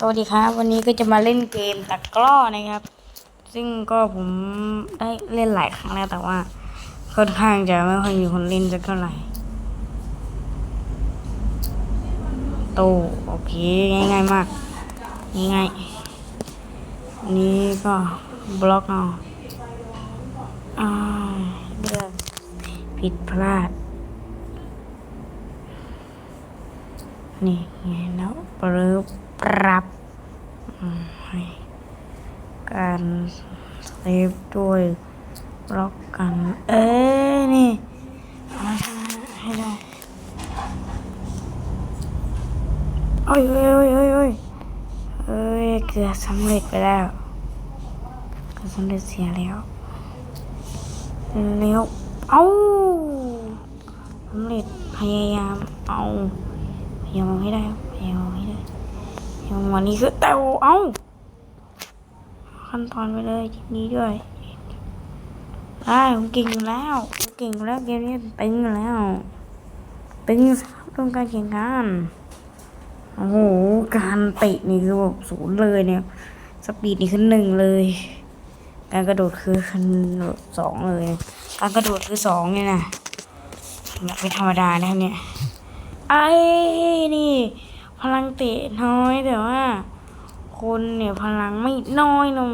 สวัสดีครับ วันนี้ก็จะมาเล่นเกมตะกร้อนะครับ ซึ่งก็ผมได้เล่นหลายครั้งแล้วแต่ว่า ค่อนข้างจะไม่ค่อยมีคนเล่นสักเท่าไหร่โตโอเคง่ายๆมาก ง่ายๆนนี้ก็บล็อกเอาอ่าเลือกผิดพลาด นี่ไงแล้วปรึบ ปรับให้การเซฟด้วยบล็อกกัน เอ้ยนี่เอาให้ได้โอ้ยโอ้ยโอ้ยโอ้ยเอ้ยเกือบสำเร็จไปแล้วเกือบสำเร็จเสียแล้วเร็วเอาสำเร็จพยายามเอาพยายามให้ได้พยายามให้ได้ ยายามวันนี้คือเตาเอ้า ขั้นตอนไปเลยทีนี้ด้วยได้ผมเก่งอยู่แล้วผมเก่งอยู่แล้วเกมนี้ตึงอยู่แล้วตึงสามต้องการแข่งขันโอ้โหการเตะนี่คือแบบศูนย์เลยเนี่ยสปีดนี่คือหนึ่งเลย การกระโดดคือคันสองเลย การกระโดดคือสองเนี่ยนะแบบไม่ธรรมดานะเนี่ยไอ้นี่ พลังเตะน้อยแต่ว่า คนเนี่ยพลังไม่น้อยนม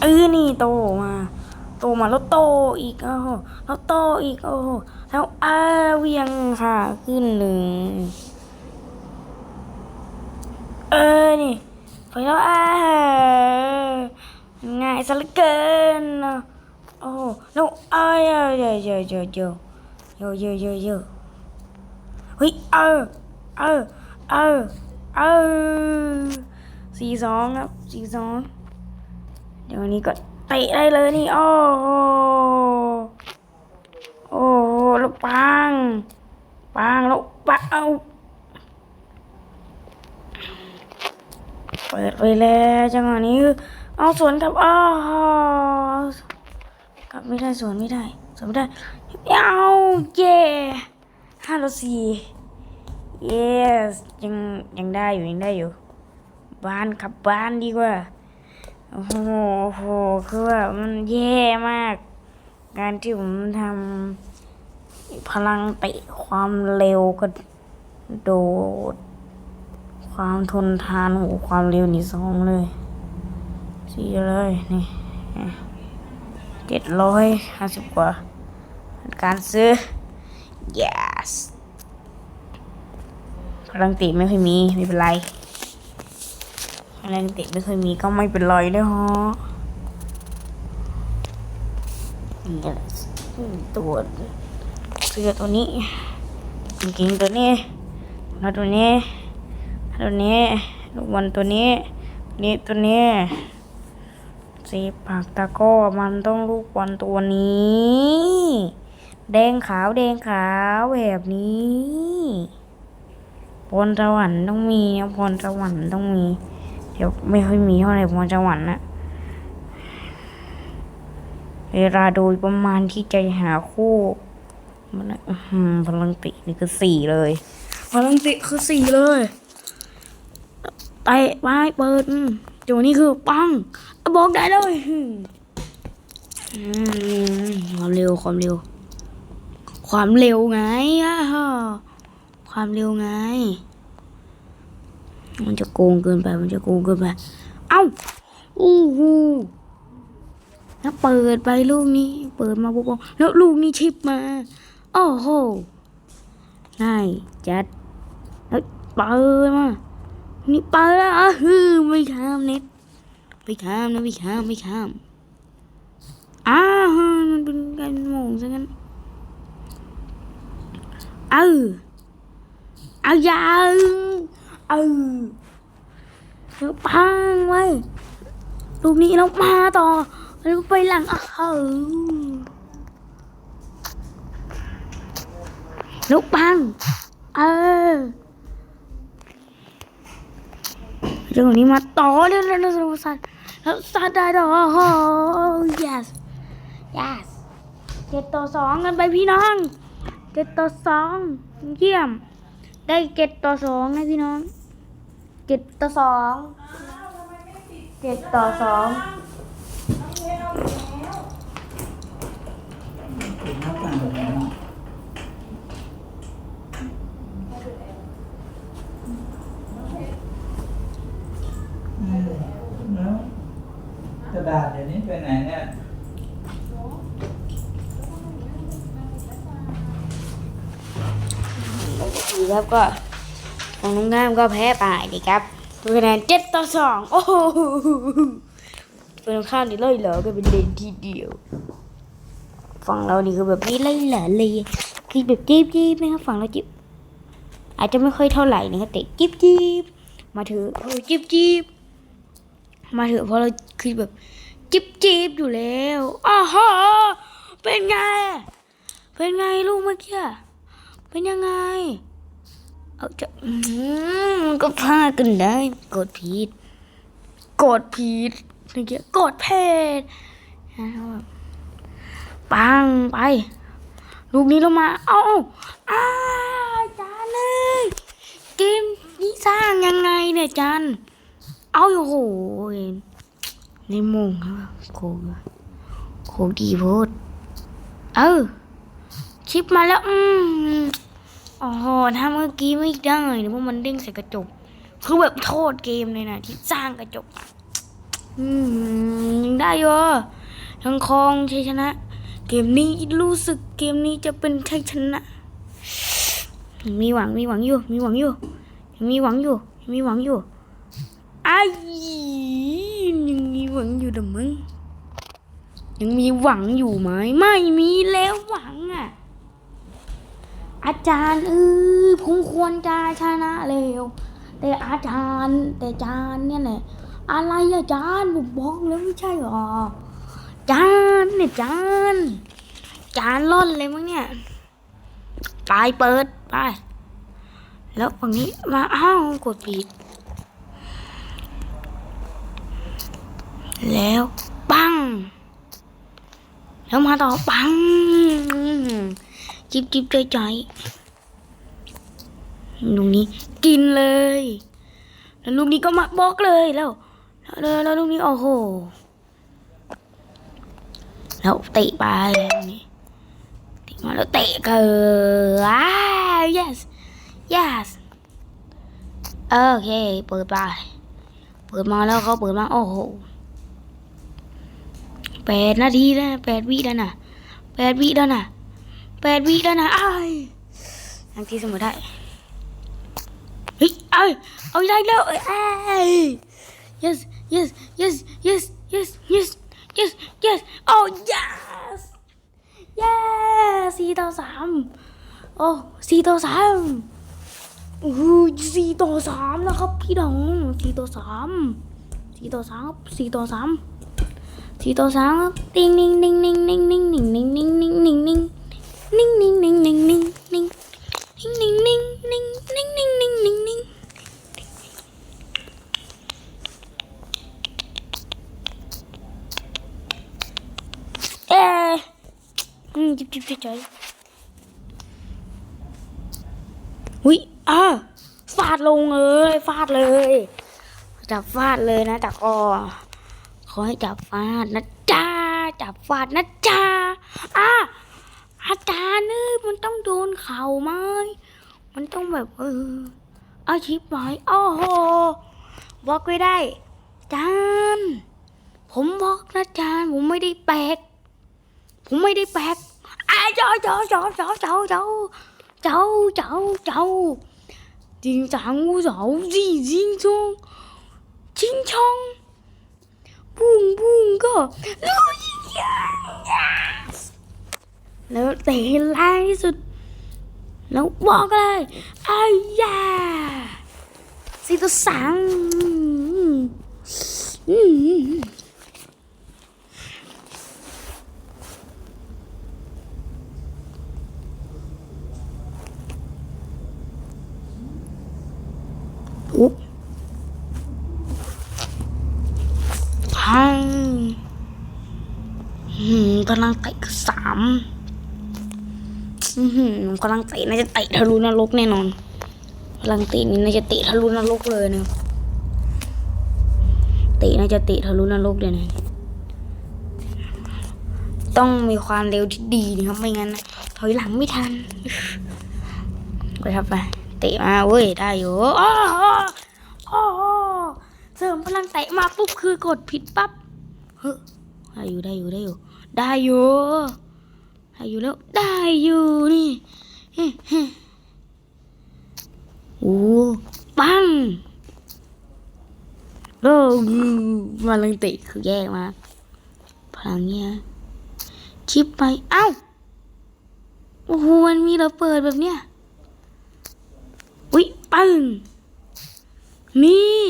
เออนี่โตมา โตมาแล้วโตอีกโอ้โหแล้วโตอีกโอ้โหแล้วอาเวียงค่ะ ขึ้นหนึ่งเออนี่ไปแล้วอาง่ายซะเหลือเกินโอ้โหแล้วอาเยอะเยอะเยอะเยอะ ยอะเยอะเยอะเยอะเยเฮ้ยเออเออเออเออสี่สองครับสี่สองเดี๋ยววันนี้ก็เตะได้เลยนี่โอ้โหโอ้โหแล้วปังปังแล้วปังเอาเปิดไปแล้วจังหวะนี้เอาสวนกับอ้าวกลับไม่ได้สวนไม่ได้สวนไม่ได้ เอาเย่ห้าต่อสี่ yes ยังยังได้อยู่ยังได้อยู่ บ้านขับบ้านดีกว่า โอ้โหโหคือแบบมันแย่มาก การที่ผมทำพลังเตะความเร็วก็โดด ความทนทานโหความเร็วนี่สองเลยสี่เลยนี่เจ็ดร้อยห้าสิบกว่า การซื้อ yes พลังติไม่ค่อยมีไม่เป็นไรพลังติไม่ค่อยมีก็ไม่เป็นไรด้วยฮะนี่ตัวเสื้อตัวนี้กางเกงตัวนี้แล้วตัวนี้ตัวนี้ลูกบอลตัวนี้ นี่ตัวนี้สีปากตะก้อมันต้องลูกบอลตัวนี้ แดงขาวแดงขาวแบบนี้พรสวรรค์ต้องมีนะพรสวรรค์ต้องมี เดี๋ยวไม่ค่อยมีเท่าไหร่พรสวรรค์นะเวลาโดยประมาณที่จะหาคู่มันนะอื้อหือพลังตินี่คือสี่เลยพลังติคือสี่เลยไปไปเปิดอืมตัวนี้คือปังบอกได้เลยอืมอืมความเร็วความเร็ว ความเร็วไงอะความเร็วไง มันจะโกงเกินไป มันจะโกงเกินไป เอ้าอู้หูแล้วเปิดไปลูกนี้ เปิดมาปุ๊บแล้วลูกนี้ชิปมา โอ้โหง่ายจัดแล้วเปิดมา นี่เปิดแล้วอะฮือไม่ข้ามเน็ตไม่ข้ามนะไม่ข้ามไม่ข้ามอ้าวมันเป็นการโมงซะงั้น เออเอาย่าเออเดี๋ยวพังไว้ลูกนี้เรามาต่อแล้วไปหลังเออลูกพังเออเรื่องนี้มาต่อเรื่องนั้นเราสัตว์แล้วสัตว์ได้ต่อโอ้โห yes yes เจ็ดต่อสองกันไปพี่น้อง เจ็ดต่อสองเยี่ยม ได้เจ็ดต่อสองนะพี่น้องเจ็ดต่อสองเจ็ดต่อสองถึงหน้าต่างแบบนั้นอะอืมแล้วกระดาษเดี๋ยวนี้ไปไหนเนี่ย ดี ครับก็ของน้องงามก็แพ้ไปดีครับคะแนนเจ็ดต่อสองโอ้โหเป็นข้ามนี่เลยเหรอก็เป็นเด่นทีเดียว ฝั่งเรานี่คือแบบไม่ไล่เหลอเลยคือแบบจี๊บจี๊บนะครับฝั่งเราจิ๊บอาจจะไม่ค่อยเท่าไหร่นะครับแต่จิ๊บจี๊บมาถือเออจิ๊บจี๊บมาถือเพราะเราคือแบบจิ๊บจี๊บอยู่แล้วอ้าวฮะเป็นไง เป็นไงลูกเมื่อกี้ เป็นยังไง เอาจะมันก็พลาดกันได้กดผิดกดผิดเมื่อกี้กดเพศนะครับปังไป ลูกนี้ลงมา เอาอาอ้าจานเลยเกมนี้สร้างยังไงเนี่ยจานเอาโอ้โหในมงครับโคงโคงดีโพดเออชิปมาแล้ว อืม โอ้โหถ้าเมื่อกี้ไม่ได้เนี่ยเพราะมันเด้งใส่กระจก คือแบบโทษเกมเลยนะที่สร้างกระจกอะอืมยังได้ยอทั้งคองชัยชนะ เกมนี้รู้สึกเกมนี้จะเป็นชัยชนะ มีหวังมีหวังอยู่ มีหวังอยู่ มีหวังอยู่ มีหวังอยู่ไอ้ยังมีหวังอยู่เดอมึง ยังมีหวังอยู่ไหม ไม่มีแล้วหวัง อาจารย์เออผมควรจะชนะเร็ว แต่อาจารย์แต่อาจารย์เนี่ยแหละอะไรอาจารย์ผมบอกแล้วไม่ใช่หรออาจารย์เนี่ยอาจารย์อาจารย์ล่อนเลยมั้งเนี่ยไปเปิดไปแล้วฝั่งนี้มาอ้าวกดผิด แล้วปังแล้วมาต่อปัง จิบจิบใจใจลูกนี้กินเลย แล้วลูกนี้ก็มาบล็อกเลยแล้วแล้วแล้วลูกนี้โอ้โห แล้วเตะไปนี่เตะมาแล้วเตะเกินอ้า yes yes โอเค เปิดไป เปิดมาแล้วเขาเปิดมา โอ้โหแปดนาทีแล้วแปดวิแล้วนะแปดวิแล้วนะ แปดวิแล้วนะไอ้ายยังที่เสมอได้เฮ้ยเอ้เอาได้แล้วเอ้ยเอ้ย yes yes yes yes yes yes yes yes oh yes yes สี่ต่อสามโอ้สี่ต่อสามโอ้สี่ต่อสามนะครับพี่น้องสี่ต่อสามสี่ต่อสามครับสี่ต่อสามสี่ต่อสามครับติงนิ่งนิ่งนิ่งนิ่งนิ่งนิ่งนิ่งนิ่งนิ่ง นิ่งนิ่งนิ่งนิ่งนิ่งนิ่งนิ่งนิ่งนิ่งนิ่งนิ่งนิ่งนิ่งนิ่งนิ่งเอ๊ะอืมจิบจิบเฉยๆอุ้ยอะฟาดลงเลยฟาดเลยจับฟาดเลยนะแต่ก็ขอให้จับฟาดนะจ้าจับฟาดนะจ้าอะ อาจารย์เอ้ยมันต้องโดนเข่าไหมมันต้องแบบเอออาชีพไหมยโอ้โหบลอกไม่ได้จานผมบล็อกนะจานผมไม่ได้แปลก ผมไม่ได้แปลกอ้าวเจ้าเจ้าเจ้าเจ้าเจ้าเจ้าเจ้าเจ้าเจ้าจริงจังกูเจ้าจริงจริงชงจริงชงบุ้งบุ้งก็ลุยยิง แล้วเตะให้แรงที่สุด แล้วบอกเลยไอ้ยาสี่ต่อสามอืมอุ๊บพังหืมกำลังเตะสาม อือหือกำลังเตะน่าจะเตะทะลุนรกแน่นอนพลังเตะนี่น่าจะเตะทะลุนรกเลยนะเตะน่าจะเตะทะลุนรกเลยนะต้องมีความเร็วที่ดีนะครับไม่งั้นถอยหลังไม่ทันไปครับไปเตะมาเว้ยได้อยู่อ้ออ้ออ้อเสริมพลังเตะมาปุ๊บคือกดผิดปั๊บเฮ้ยได้อยู่ได้อยู่ได้อยู่ได้อยู่ ได้อยู่แล้วได้อยู่นี่เฮ้โอ้ปังโอ้พลังตะคือแย่มากพลังเนี้ยชิปไปเอ้าโอ้โหมันมีระเบิดแบบเนี้ยอุ๊ยปึ้งนี่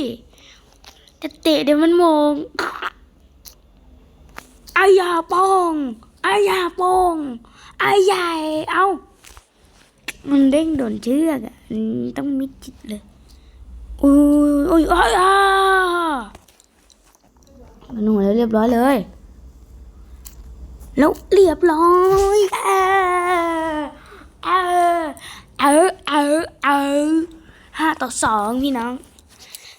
จะเตะเดี๋ยวมันโมงอายาปอง อายาโปงอายายเอา มันเด้งโดนเชือกอะต้องมิดจิตเลยอุ้ยอุ้ยอ้ายอ่ามันหนูแล้วเรียบร้อยเลย แล้วเรียบร้อยเออเออเออเออเออห้าต่อสองพี่น้อง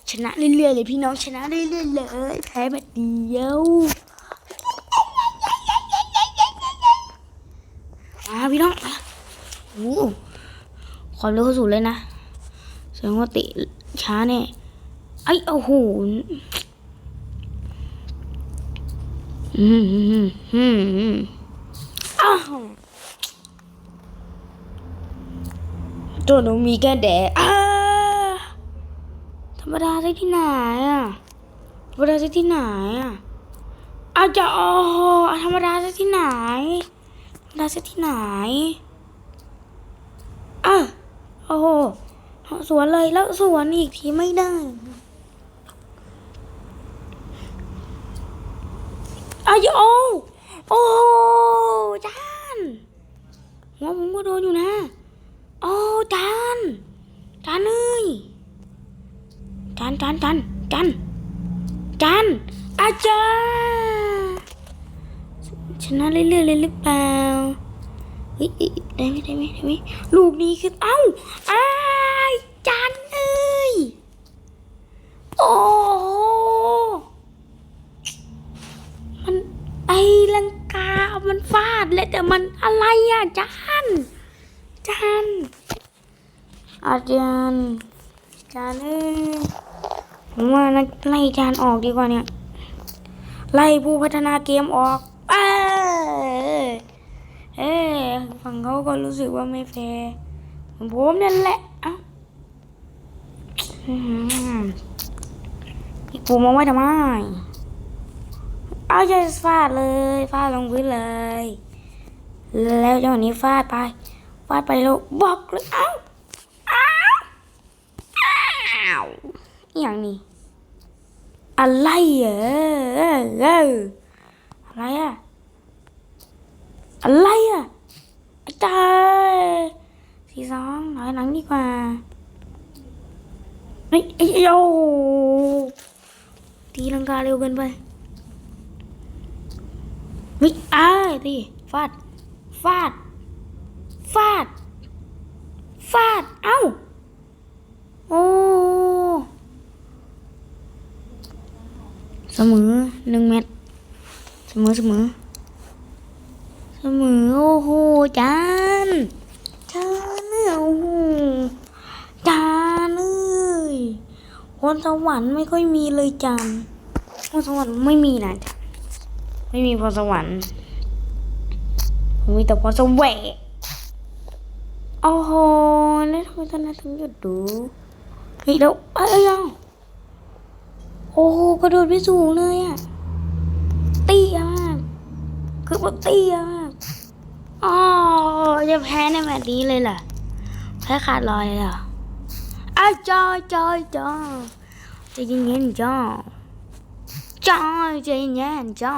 ชนะเรื่อยๆเลยพี่น้องชนะเรื่อยๆเลยแพ้แบบเดียวมาพี่น้องมาโอ้โห ความเร็วเข้าสู่เลยนะแสดงว่าติช้าแน่ไอ้โอ้โหอืมอืมอืมอืมอ้าวตัวหนูมีแค่แดดอ้าธรรมดาได้ที่ไหนอะธรรมดาได้ที่ไหนอะอาจจะอ๋อธรรมดาได้ที่ไหนธรรมดาได้ที่ไหนอะ อ้โหสวนเลยแล้วสวนอีกทีไม่ได้อายโอโอ้จานหัวผมก็โดนอยู่นะ โอ้จานจานเอ้ยจานจานจานจานจานอาจารย์ชนะเรื่อยๆเลยหรือเปล่า เฮ้ยได้ไหมได้ไหมได้ไหมลูกนี้คือเอ้าอ้าจานเอ้ยโอ้มันไอลังกา มันฟาดเลยแต่มันอะไรอะจานจานอาจารย์จานเอ้ยผมว่านะไล่จานออกดีกว่าเนี่ย ไล่ผู้พัฒนาเกมออกเอ้ย เอ้ฝั่งเขาก็รู้สึกว่าไม่แฟร์เหมือนผมนั่นแหละเอ้าอื้อหืออีกปูมาไว้ทำไม เอาใจฟาดเลยฟาดลงพื้นเลย แล้วจังหวะนี้ฟาดไป ฟาดไปแล้วบอกเลยเอ้าอ้าวอ้าวอย่างนี้ อะไรเหรอออเอออะไรอะ อะไรอะอาจารย์สี่สองถอยหลังดีกว่าเฮ้ยไอ้โยตีลังกาเร็วเกินไปเฮ้ยอ้ายดิฟาด ฟาด ฟาด ฟาด เอ้า โอ้ เสมอหนึ่งเม็ดเสมอเสมอ สมอโอ้โหจานจานเนี่ยโอ้โหจานเอ้ยคนสวรรค์ไม่ค่อยมีเลยจานคนสวรรค์ไม่มีนะจานไม่มีพรสวรรค์ผมมีแต่พรสวรรค์โอ้โหแล้วทำไมตอนนั้นถึงหยุดดูเฮ้ยแล้วเอ้ยยังโอ้โหกระโดดไปสูงเลยอะเตี้ยมากคือแบบเตี้ยมาก อ๋อจะแพ้ในแบบนี้เลยเหรอแพ้ขาดลอยเลยเหรออ้าวจอยจอยจอยใจะเย็นๆจอยจ้าใจเย็นจ้า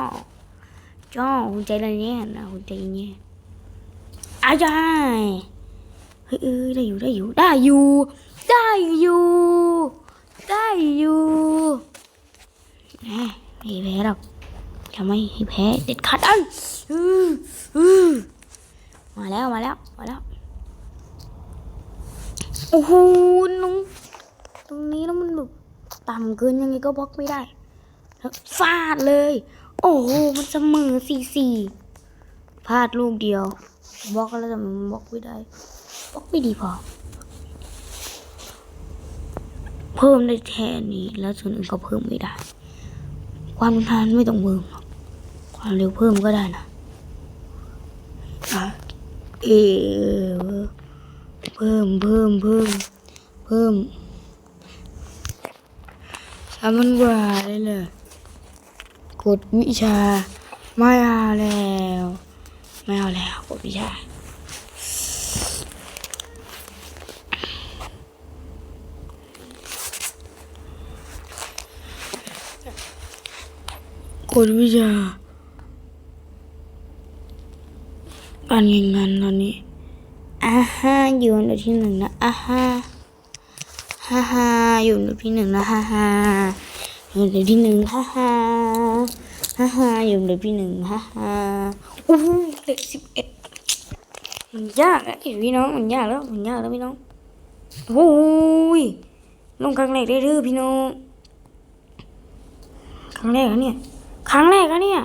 จ้าคุณใจเย็นนะคุณใจเย็นอาจารย์เฮ้ยเอ้ยได้อยู่ได้อยู่ได้อยู่ได้อยู่ได้อยู่แหมไม่แพ้หรอกจะไม่ให้แพ้เด็ดขาดอ้ยอืออือ มาแล้วมาแล้วมาแล้วโอ้โหน้องตรงนี้แล้วมันแบบต่ำเกินยังไงก็บล็อกไม่ได้แล้วฟาดเลย โอ้โหมันเสมอสี่สี่พลาดลูกเดียวบล็อกแล้วแต่มันบล็อกไม่ได้บล็อกไม่ดีพอ เพิ่มได้แค่นี้แล้วส่วนอื่นก็เพิ่มไม่ได้ ความทานไม่ต้องเพิ่มหรอความเร็วเพิ่มก็ได้นะอะ เออเพิ่มเพิ่มเพิ่มเพิ่มสามพันกว่าได้เลยกดวิชา ไม่เอาแล้ว ไม่เอาแล้วกดวิชากดวิชา การเงินงานตอนนี้อ่าฮะอยู่อันดับที่หนึ่งนะอ่าฮะฮ่าฮ่าอยู่อันดับที่หนึ่งนะฮ่าฮ่าอยู่อันดับที่หนึ่งฮ่าฮ่าฮ่าฮ่าอยู่อันดับที่หนึ่งฮ่าฮ่าโอ้โหเลขสิบเอ็ดมันยากอะพี่น้องมันยากแล้วมันยากแล้วพี่น้องโอ้ยลงครั้งแรกได้เด้อพี่น้องครั้งแรกอะเนี่ยครั้งแรกอะเนี่ย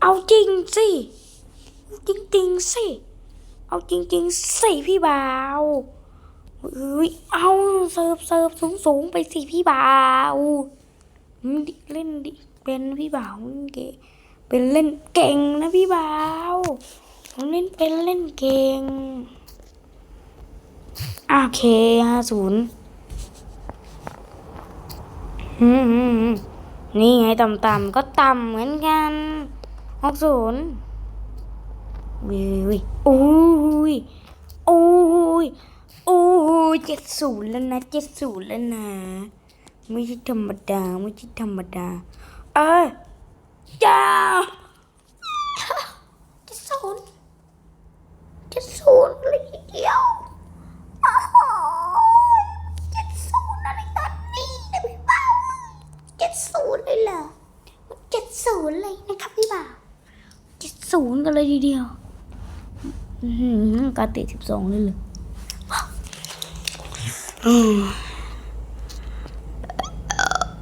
เอาจริงสิ จริงจริงๆสิ เอาจริงจริงๆสิพี่บ่าวเอ้ยเอาเสิร์ฟเสิร์ฟสูงสูงไปสิพี่บ่าวเล่นดิเป็นพี่บ่าวเก่งเป็นเล่นเก่งนะพี่บ่าวเล่นเป็นเล่นเก่งโอเคห้าศูนย์นี่ไงต่ำๆก็ต่ำเหมือนกันหกศูนย์ วิวโอ้ยโอ้ยโอ้ยเจ็ดศูนย์แล้วนะเจ็ดศูนย์แล้วนะไม่ใช่ธรรมดาไม่ใช่ธรรมดาเออจ้าเจ็ดศูนย์เจ็ดศูนย์เลยทีเดียวโอ้โหเจ็ดศูนย์อะไรตอนนี้นะพี่เป้า เจ็ดศูนย์เลยเหรอเจ็ดศูนย์เลยนะครับพี่บ่าวเจ็ดศูนย์กันเลยทีเดียว อือหือการเตะ สิบสองเลยเหรออืม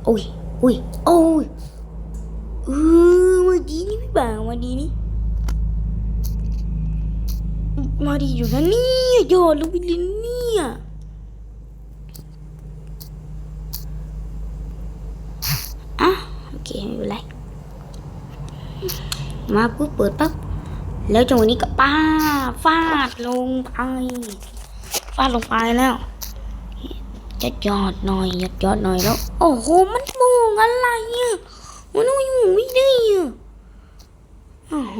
โอ้ยโอ้ยโอ้ยเออมาดีนี่พี่บ่าวมาดีนี่มาดีอยู่นะเนี่ยโยนลูกบิลินเนี่ยอะโอเคไม่เป็นไรมาปุ๊บเปิดปั๊บ แล้วจังหวะนี้ก็ป้าฟาดลงไปฟาดลงไปแล้วจะยอดหน่อยยอดยอดหน่อยแล้ว โอ้โหมันโมงอะไรอะมันม่หมุนไม่ได้อะโอ้โห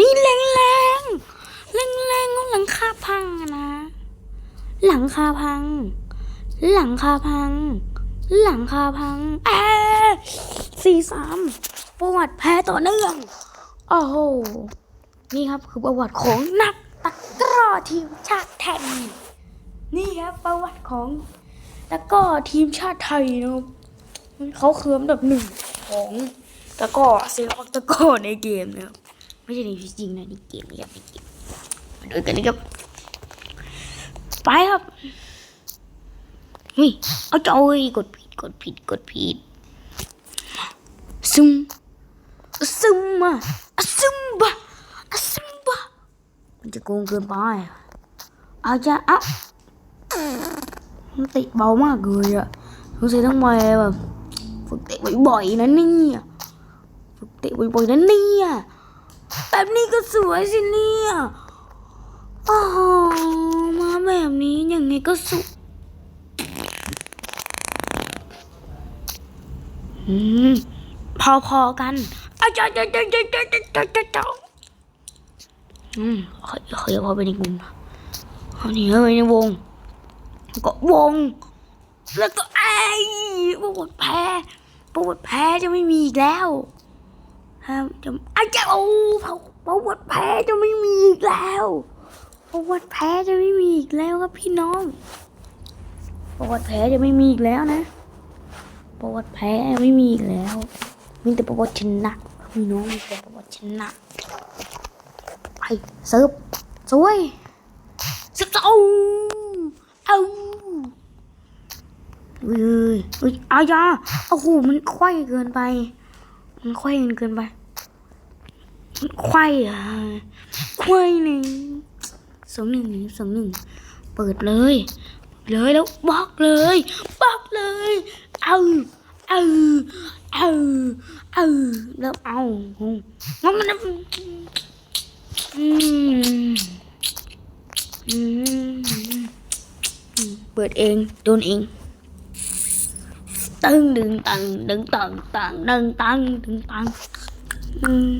นี่แรงแรงแรงแรงหลังคาพังนะ หลังคาพัง หลังคาพัง หลังคาพังแอสี่สามปวัติแพ้ต่อเนื่อง โอ้โห นี่ครับคือประวัติของนักตะกร้อทีมชาติไทยนี่ครับประวัติของตะกร้อทีมชาติไทยนะครับเขาคืออันดับหนึ่งของตะกร้อเซลล์ตะกร้อในเกมนะครับไม่ใช่ในชีวิตจริงนะในเกมนะครับในเกมมาดูกันนะครับไปครับเฮ้ยเอาจอยกดผิดกดผิดกดผิดซึมซึมอะซึมบะ อะซึมบะมันจะโกงเกินไปอะเอาจะเอามันติเบามากเลยอะสงสัยต้องมาแบบฝึกเตะบ่อยๆนะเนี่ยฝึกเตะบ่อยๆนะเนี่ยแบบนี้ก็สวยสิเนี่ยโอ้โหมาแบบนี้ยังไงก็สวยอืมพอๆกันอาจารย์ อืมเขาเขาไปในกลุ่มเขาหนีเข้าไปในวงก็วงแล้วก็ไอ้ปวดแพ้ปวดแพ้จะไม่มีอีกแล้วฮะจะอาจาโอ้ปวดแพ้จะไม่มีอีกแล้วปวดแพ้จะไม่มีอีกแล้วครับพี่น้องปวดแพ้จะไม่มีอีกแล้วนะประวัติแพ้ไม่มีอีกแล้ว มีแต่ประวัติชนะพี่น้องมีแต่ประวัติชนะ เซิร์ฟสวยเซิร์ฟเอาเอาอุ้ยอุ้ยอุ้ยอายาโอ้โหมันไขว้เกินไป มันไขว้เกินเกินไปมันไขว้อะไขว้หนึ่งสองหนึ่งหนึ่งสองหนึ่งเปิดเลย เลยแล้วบล็อกเลยบล็อกเลยเอาเอาเอาเอาแล้วเอาแล้วมันมอืม เปิดเองโดนเอง ตึงดึงตังดึงตังตังดึงตังดึงตังอืม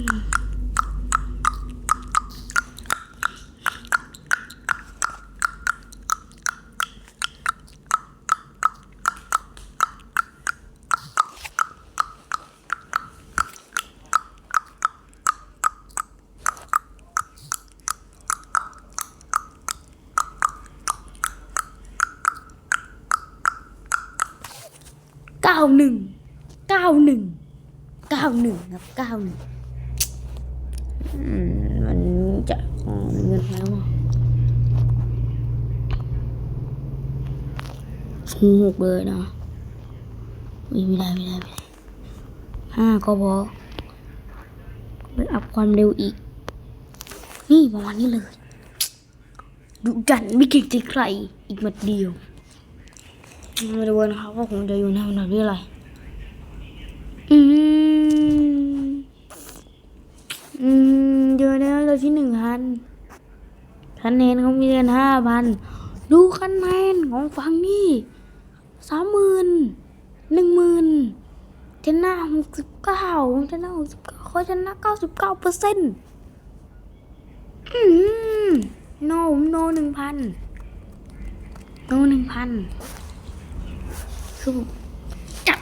ก้าหนึ่งเก้าหนึ่งเก้าหนึ่งครับเก้าหนึ่งมันจะอ๋อเงินแล้วอะฟูหกเบอร์นะไม่ได้ไม่ได้ไม่ได้ห้าก็พอไปอัพความเร็วอีก นี่ประมาณนี้เลยดุดันไม่เก่งใจใครอีกมัดเดียว มาดูกันะครับว่าผมจะอยู่ในอันดับที่อะไรอืมอืมอยู่ในอันดับที่หนึ่งพันคะแนนเขามีกันห้าพันดูคะแนนของฝั่งนี้สามหมื่นหนึ่งหมื่นชนะหกสิบเก้าชนะหกสิบเก้าเขาชนะเก้าสิบเก้าเปอร์เซ็นต์อืมโนมโนหนึ่งพันโนหนึ่งพัน คือผมจัด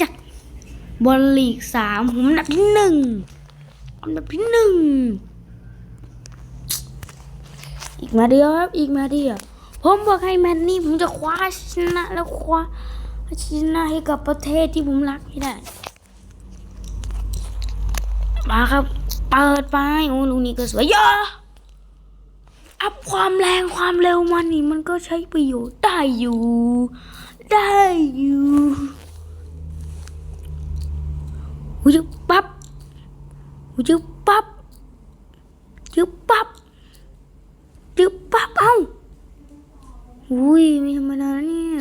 จัดบอลลีกสามผมอันดับที่หนึ่งอันดับที่หนึ่งอีกมาเดียวครับอีกมาเดียวผมบอกให้แมตช์นี้ผมจะคว้าชนะแล้วคว้าชนะให้กับประเทศที่ผมรักให้ได้มาครับเปิดไปโอ้ลูกนี้ก็สวยเยอะอัพความแรงความเร็วมันนี่มันก็ใช้ประโยชน์ได้อยู่ ได้อยู่หูยึบปั๊บหูยึบปั๊บยึบปั๊บยึบปั๊บเอ้าอุ้ยไม่ธรรมดานะเนี่ย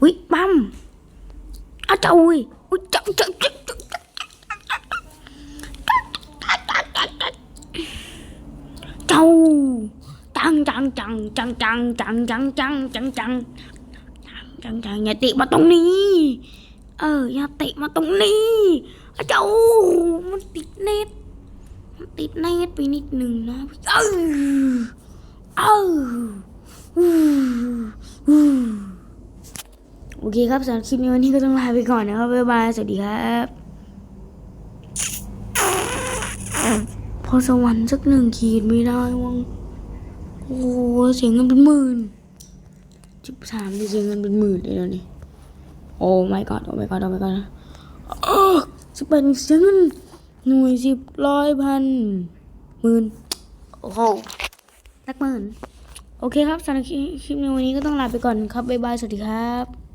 อุ้ยปั๊มอ้าวเจ้าอุ้ยอุ้ยเจ้าเจ้าเจ้าเจ้าเจังจังจังจังจังจังจังจังจังจังจังจังอย่าติมาตรงนี้ เออ อย่าติมาตรงนี้อาเจ้ามันติดเน็ตมันติดเน็ตไปนิดหนึ่งนะเออเออโอเคครับสำหรับคลิปนี้วันนี้ก็ต้องลาไปก่อนนะครับบ๊ายบายสวัสดีครับพอสวรรค์สักหนึ่งขีดไม่ได้วัง โอ้โหเสียเงินเป็นหมื่นสิบสามจริงๆเงินเป็นหมื่นเลยนะนี่โอ้ my god โอ้ my god โอ้ my god เออสิบแปดเสียเงินหน่วยสิบร้อยพันหมื่นโอ้โหนักหมื่น โอเคครับสำหรับคลิปในวันนี้ก็ต้องลาไปก่อนครับบ๊ายบาย สวัสดีครับ